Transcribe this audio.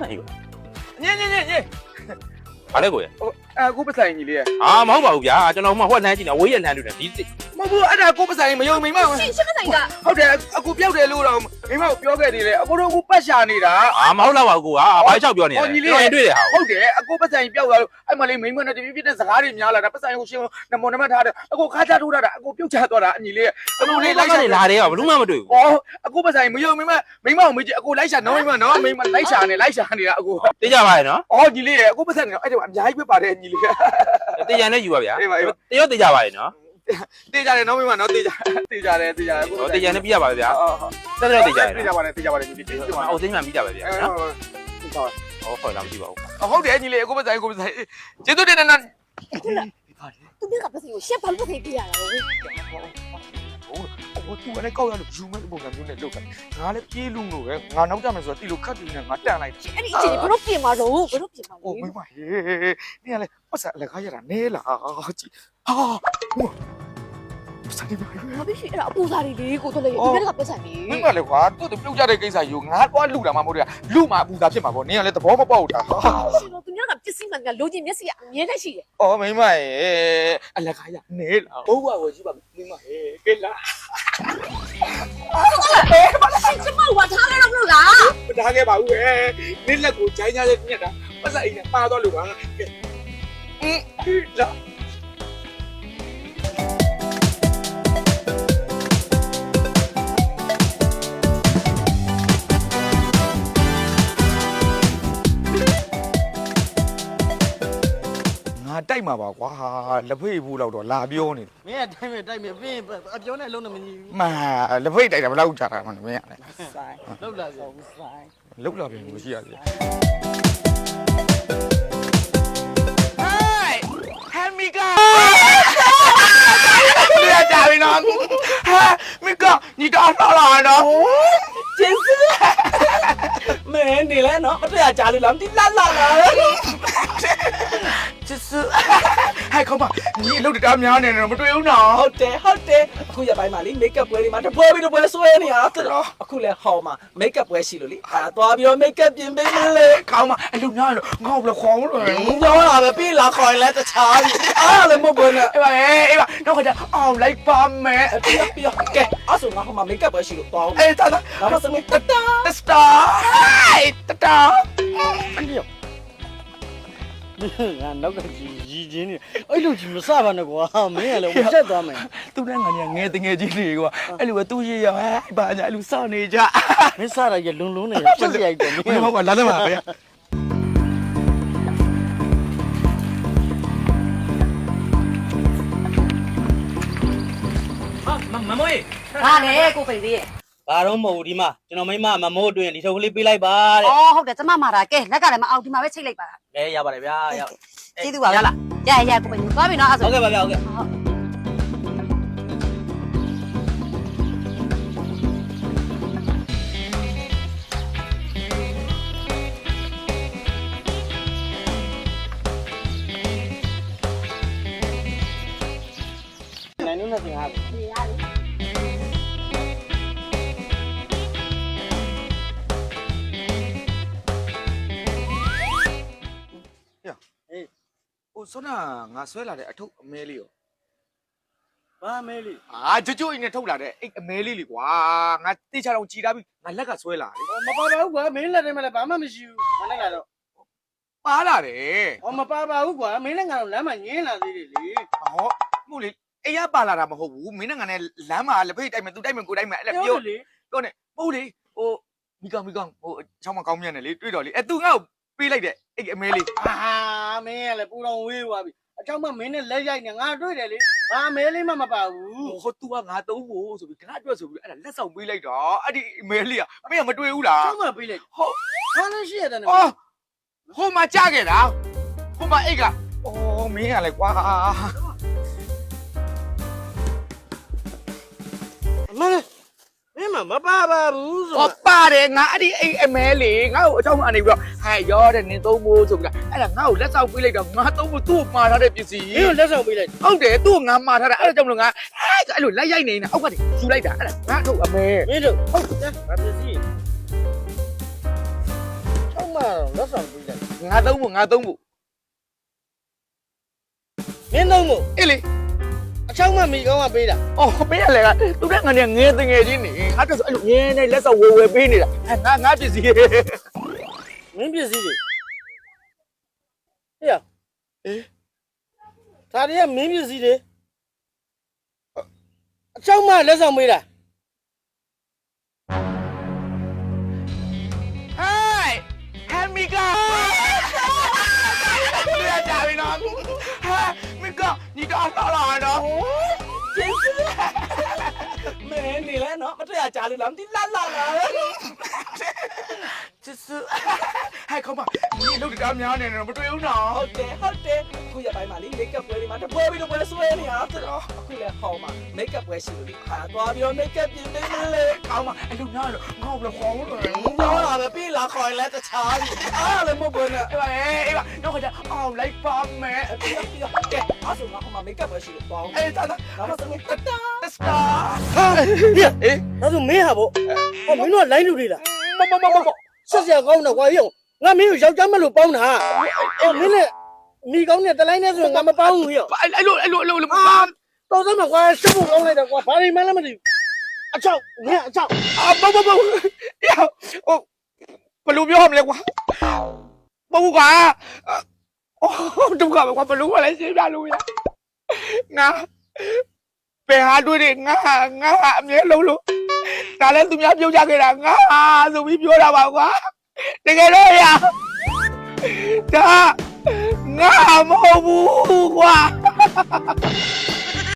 ဆိုင်ယူညင်ညင်ညင်ညင်ဘာလဲကိုရဟိုအဲကိုပဆိုင်ကြီးလေးရအာမဟုတ်ပါဘူးဗျာကျွန်တော်မှဟိုကလမ်းကြည့်နေအဝေးရလမ်းတူတယ်ဒီ စစ်မဟုတ်ဘူးအဲ့ဒါကိုပဆိုင်မယုံမိမရှင်ရှင်ကဆိုင်ကဟုတ်တယ်အခုပြောက်တယ်လို့တော့မိမပြောခဲ့သေးတယ်အခုတော့အခုပတ်ရှာနေတာအာမဟုတ်တော့ပါဘူးကိုကဘာလျှောက်ပြောနေလဲကျွန်တော်တွေ့တယ်ဟာဟုတ်တယ်အခုပဆိုင်ပြောက်သွားလို့အဲ့မလေးမိမနဲ့တပြည့်ပြည့်တဲ့စကားတွေများလာတာပဆိုင်ကိုရှင်းနမောနမထားတယ်အခုခါချထိုးတာအခုပြုတ်ချသွားတာအညီလေးအလိုလေးလိုလိုက်က်နေရှာလာတယ်ကဘလို့မှမတွေ့ဘူးဩအခုပဆိုင်မယုံမိမမိမကိုမေးကြည့်အခုလိုက်ရှာနော်မိမနော်မိမလိုက်ရှာနေလိုက်ရှာနေတာအခုသိကြပါရဲ့နော်ဩညီလေးအခုပဆိုင်နေအဲ့ဒါအများကြီးပဲပါတယ်ညီလေးတေချန်နဲ့ယူပါဗျာအေးပါအေးပါတရောသိကြပါရဲ့နော် တေးကြတယ်နော်မိမနော်တေးကြတေးကြတယ်တေးကြတယ်ဟုတ်တယ်ရန်နဲ့ပြရပါပဲဗျာဟုတ်ဟုတ်တက်တော့တေးကြတယ်တေးကြပါတယ်တေးကြပါတယ်ညီလေးတေးကြပါအောင်သိမှန်ပြီးတာပဲဗျာနော်ဟုတ်ဟုတ်လားမကြည့်ပါဘူးဟုတ်တယ်ညီလေးကိုပဆိုင်ကိုပဆိုင်ကျေးဇူးတင်နေနော်ဟုတ်လားသူမြက်ကပစိကိုရှက်ဘာလို့ထိပြရတာလဲဟုတ်ဟိုသူကလည်းကောက်ရလို့ယူမဲ့ပုံစံမျိုးနဲ့လုပ်တာငါလည်းပြေးလူလို့ပဲငါနောက်ကျမယ်ဆိုတော့တီလိုခတ်တီနဲ့ငါတန်လိုက်အဲ့ဒီအချိန်ဘလို့ပြင်မှာတော့ဘလို့ပြင်မှာလဲဟိုမိမဟေးနေရလဲပတ်စံအလကားရတာနဲလားကြည့်ဟာ စတယ်ပါဘာဖြစ်ရှင်အဲ့ဒါအပူစားတွေလေးကိုတော့လေသူမြက်ကပစင်ကြီးမိမလည်းကွာသူ့သူပြုတ်ကြတဲ့ကိစ္စယူငါတော့လူတာမှမဟုတ်တယ်လူမှာအပူသားဖြစ်မှာပေါ့နင်ကလည်းသဘောမပေါက်တာဟာရှင်တို့သူမြက်ကပစ္စည်းမှန်ကလိုချင်မျက်စိကအမြဲတမ်းရှိတယ်အော်မိမရေအလကားရနဲလားဘုရားဝယ်ကြည့်ပါမိမဟေးကဲလားရှင်ကျမဝါထားလဲတော့မလို့လားမထားခဲ့ပါဘူးပဲနင်းလက်ကိုဂျိုင်းကြတဲ့ညက်တာပတ်စံအိမ်နဲ့ပါတော့လို့ပါကဲအင်းလာ တိုက်မှာပါကွာလက်ဖိတ်ဘူးလောက်တော့လာပြောနေတယ်မင်းကတိုင်းမဲ့တိုင်းမဲ့ပြင်းအပြောနဲ့လုံးနဲ့မညီဘူးမာလက်ဖိတ်တိုက်တာဘယ်လောက်ကြာတာမှမင်းရလဲဆိုင်လောက်လာစေဆိုင်လောက်လာပြန်လို့ရှိရသေးတယ်ဟဲ့ဟဲမီကာရတာပြီနော်ဟာမီကာညီတော်လာလာနော်ကျင်းစမင်းနေလဲနော်မတရားကြလို့လားမသိလာလာလာ ချစ်စဟဲ့ခေါမညီအလုပ်တတားများနေတယ်မတွေ့ဘူးနော်ဟုတ်တယ်ဟုတ်တယ်အခုရပိုင်းမှာလေမိတ်ကပ်ပွဲလေးမှာတပွဲပြီးတပွဲဆွဲနေရတော့အခုလဲဟောမှာမိတ်ကပ်ပွဲရှိလို့လေအာသွားပြီးတော့မိတ်ကပ်ပြင်ပေးမလဲခေါမအလုပ်များလို့ငါ့ကိုလည်းခေါင်းလို့ပြောတာပဲပြေးလာခေါ်လဲတခြားပြီအားလည်းမဟုတ်ဘူးနဲ့အေးပါအေးပါတော့ခါကျအောင်လိုက်ပါမယ်ပြပြကဲအဲ့ဆိုငါဟောမှာမိတ်ကပ်ပွဲရှိလို့သွားအောင်အေးတာတာငါမစမတတာစတာတတာအန်ဒီယော ငါနောက်ကကြီးရီချင်းနေအဲ့လိုကြီးမစပါနဲ့ကွာမင်းကလည်းဝချက်သွားမယ်သူနဲ့ငါငယ်တငယ်ကြီးတွေကအဲ့လိုပဲသူ့ရရဟဲ့ဘာညာအဲ့လိုစောင့်နေကြမင်းစတာရလုံလုံနေချက်စရိုက်တယ်မဘယ်င်းမှာကလာတယ်မှာဗျာမမမိုးဟာလေကိုပိန်သေးရဲ့ ဘာတော့မဟုတ်ဒီမှာကျွန်တော်မိမမမိုးအတွင်းဒီထုပ်ကလေးပေးလိုက်ပါတဲ့အော်ဟုတ်တယ်ကျမမာတာကဲလက်ကလည်းမအောင်ဒီမှာပဲချိတ်လိုက်ပါလားလဲရပါတယ်ဗျာရကျေးဇူးပါဗျာလားရရကိုပိန်သွားပြီနော်အဲ့ဟုတ်ဆိုကဲ့ပါဗျာဟုတ်ကဲ့နိုင်နုနဲ့စင်ဟာဟို ဆွမ်းနာငါဆွဲလာတဲ့အထုပ်အမဲလေးရောဘာမဲလေးအာကြွကြွအိမ်နဲ့ထုတ်လာတဲ့အိတ်အမဲလေးလေကွာငါတိချတော့ကြည်ထားပြီငါလက်ကဆွဲလာလေမပါပါဘူးကွာမင်းလက်ထဲမှာလည်းဘာမှမရှိဘူးမနဲ့ကတော့ပါလာတယ်ဟောမပါပါဘူးကွာမင်းနဲ့ကတော့လမ်းမှာညင်းလာသေးတယ်လေဟောမှုလေအိမ်ကပါလာတာမဟုတ်ဘူးမင်းနဲ့ငါနဲ့လမ်းမှာလက်ဖိတ်တိုက်မယ်သူတိုက်မယ်ကိုတိုက်မယ်အဲ့လိုပြောလေပြောနေပို့လေဟိုမိကောင်မိကောင်ဟိုအချောင်းမကောင်းမြတ်နေလေတွေ့တော့လေအဲသူငါ့ကို ပေးလိုက်တဲ့အိတ်အမဲလေးအာမင်းကလည်းပူတော်ဝေးသွားပြီအချောင်းမမင်းနဲ့လက်ရိုက်နေငါတွေ့တယ်လေဘာမဲလေးမှမပါဘူးဟိုသူကငါသုံးဖို့ဆိုပြီးခဏအတွက်ဆိုပြီးအဲ့ဒါလက်ဆောင်ပေးလိုက်တာအဲ့ဒီအမဲလေးကမင်းကမတွေ့ဘူးလားချောင်းမပေးလိုက်ဟုတ်ဘာလို့ရှိရတယ်နော်အော်ဟိုမှာကြားခဲ့တာဟိုမှာအိတ်ကအော်မင်းကလည်းကွာအမလေးမင်းမမပါပါဘူးဆိုဟောပါ တယ်ငါအဲ့ဒီအိတ်အမဲလေးငါ့ကိုအချောင်းမအနေပြီးတော့ဟဲ့ရောတဲ့နင်သုံးဖို့ဆိုပြီးတော့အဲ့ဒါငါ့ကိုလက်ဆောင်ပေးလိုက်တော့ငါသုံးဖို့သူ့ကိုမှာထားတဲ့ပစ္စည်းမင်းကိုလက်ဆောင်ပေးလိုက်ဟုတ်တယ်သူ့ကိုငါမှာထားတာအဲ့ဒါကြောင့်မလို့ငါအဲ့အဲ့လိုလိုက်ရိုက်နေနေတာအောက်ကနေယူလိုက်တာအဲ့ဒါငါထုတ်အမဲမင်းတို့ဟုတ်တယ်ဘာပစ္စည်းချောင်းမလက်ဆောင်ပေးလိုက်ငါသုံးဖို့ငါသုံးဖို့မင်းသုံးမို့အေးလေ အချောင်းမမီကောင်းကပေးတာအော်ပေးရလေကသူကငါနဲ့ငယ်တငယ်ချင်းနေငါတော့အဲ့လိုငယ်နေလက်ဆောင်ဝယ်ဝယ်ပေးနေတာအဲငါငါပစ္စည်းမင်းပစ္စည်းတွေဟေ့အေးဒါတွေကမင်းပစ္စည်းတွေအချောင်းမလက်ဆောင်ပေးတာဟိုင်ဟမ်မီကာဒီရကြပြီနော်ဟာမီကာညီတော်လာလာနော်မ နေလဲနော်မတရားကြလို့လားမသိလာလာလာချစ်စဟဲ့ခေါမညီလို့တကားများနေတယ်မတွေ့ဘူးနော်ဟုတ်တယ်ဟုတ်တယ်အခုရပိုင်းမှာလေမိတ်ကပ်ပွဲတွေမှာတပွဲပြီးတော့ပွဲဆွဲနေတာဆိုတော့အခုလည်းဟောမှာမိတ်ကပ်ပွဲရှိလို့လေအာသွားပြီးတော့မိတ်ကပ်ပြင်နေလေခေါမအဲ့လိုများလို့ငါ့ဘယ်ခေါ်လို့လဲပြောတာပဲပြေးလာခေါ်ရင်လည်းတခြားပြီအားလည်းမဟုတ်ဘူးနဲ့အေးပါအေးပါတော့ခါကျအောင်လိုက်ပါမယ်ပြီးတော့ပြီးတော့ကဲအားဆိုငါဟိုမှာမိတ်ကပ်ပွဲရှိလို့ပေါ့အေးတာတာနောက်မှစနေတတာ စတာဟာဟေ့အေးဒါဆိုမင်းဟာဗောဟောမင်းတို့ကလိုင်းလူတွေလားမမမမဆက်ဆက်ကောင်းတော့ကွာဟေ့ငါမင်းကိုယောက်ျားမလို့ပေါင်းတာအော်မင်းနဲ့မိကောင်းနဲ့တလိုင်းနဲ့ဆိုရင်ငါမပေါင်းဘူးဟေ့အဲ့လိုအဲ့လိုအဲ့လိုအဲ့လိုအာတော်စမ်းမကွာရှုပ်ဖို့ကောင်းလိုက်တော့ကွာဘာတွေမှလည်းမသိဘူးအချောက်မင်းအချောက်အာဘဘဘဟိုဘယ်လိုပြောမလဲကွာမဟုတ်ကွာအော်ဒုက္ခပဲကွာဘယ်လိုလဲရှင်းပြလို့ရငါ ဘယ်ဟာတွေ့တယ်ငါငါအမြဲလုံးလို့ဒါလည်းသူများပြုတ်ကြခဲ့တာငါဆိုပြီးပြောတာပါကွာတကယ်တော့ရဒါငါမဟုတ်ဘူးကွာ